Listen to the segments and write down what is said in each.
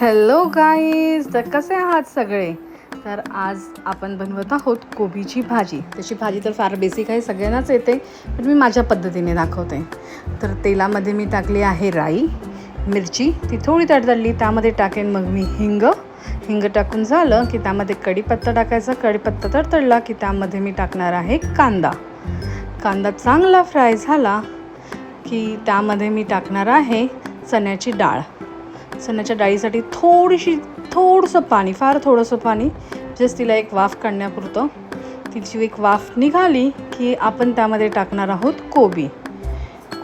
Hello guys तर कसे आहात सगळे? तर आज आपण बनवत आहोत कोबीची भाजी. त्याची भाजी तर फार बेसिक आहे सगळ्यांनाच येते पण मी माझ्या पद्धतीने दाखवते. तर तेलामध्ये मी टाकली आहे राई मिरची ती थोडी तडतडली त्यामध्ये टाकेन मग मी हिंग. हिंग टाकून झालं की त्यामध्ये कढीपत्ता टाकायचा. कढीपत्ता तडतडला की त्यामध्ये मी टाकणार आहे कांदा. कांदा चांगला फ्राय झाला की त्यामध्ये मी टाकणार आहे चण्याची डाळ. चण्याच्या डाळीसाठी थोडीशी थोडंसं पाणी फार थोडंसं पाणी जस्ट तिला एक वाफ काढण्यापुरतं. तिची एक वाफ निघाली की आपण त्यामध्ये टाकणार आहोत कोबी.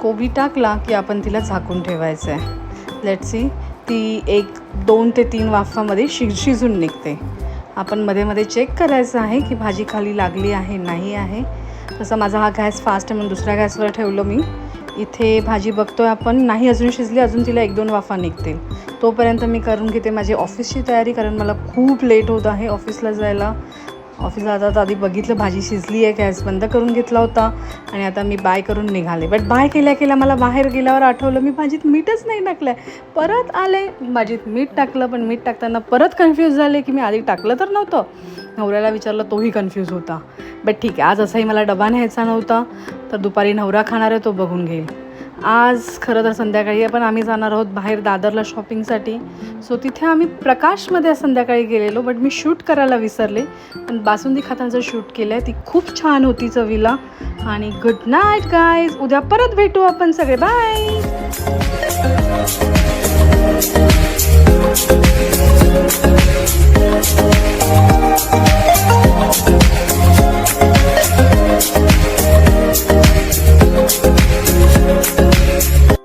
कोबी टाकला की आपण तिला झाकून ठेवायचं आहे लेट सी ती एक दोन ते तीन वाफामध्ये शि शिजून निघते. आपण मध्ये मध्ये चेक करायचं आहे की भाजी खाली लागली आहे नाही आहे. तसं माझा हा गॅस फास्ट आहे म्हणून दुसऱ्या गॅसवर ठेवलं मी. इथे भाजी बघतो आहे आपण. नाही अजून शिजली अजून तिला एक दोन वाफा निघतील. तोपर्यंत मी करून घेते माझी ऑफिसची तयारी कारण मला खूप लेट होत आहे ऑफिसला जायला. ऑफिसला जाता आधी बघितलं भाजी शिजली आहे गॅस बंद करून घेतला होता. आणि आता मी बाय करून निघाले. बट बाय केल्या केल्या मला बाहेर गेल्यावर आठवलं मी भाजीत मीठच नाही टाकलं आहे परत आले. भाजीत मीठ टाकलं पण मीठ टाकताना परत कन्फ्यूज झाले की मी आधी टाकलं तर नव्हतं. नवऱ्याला विचारलं तोही कन्फ्यूज होता. बट ठीक आहे आज असाही मला डबा न्यायचा नव्हता. तर दुपारी नवरा खाणार आहे तो बघून घेईल. आज खरं तर संध्याकाळी पण आम्ही जाणार आहोत बाहेर दादरला शॉपिंगसाठी. सो तिथे आम्ही प्रकाशमध्ये संध्याकाळी गेलेलो बट मी शूट करायला विसरले. पण बासुंदी खाताना जर शूट केलं आहे ती खूप छान होती चवीला. आणि गुड नाईट गाईज उद्या परत भेटू आपण सगळे. बाय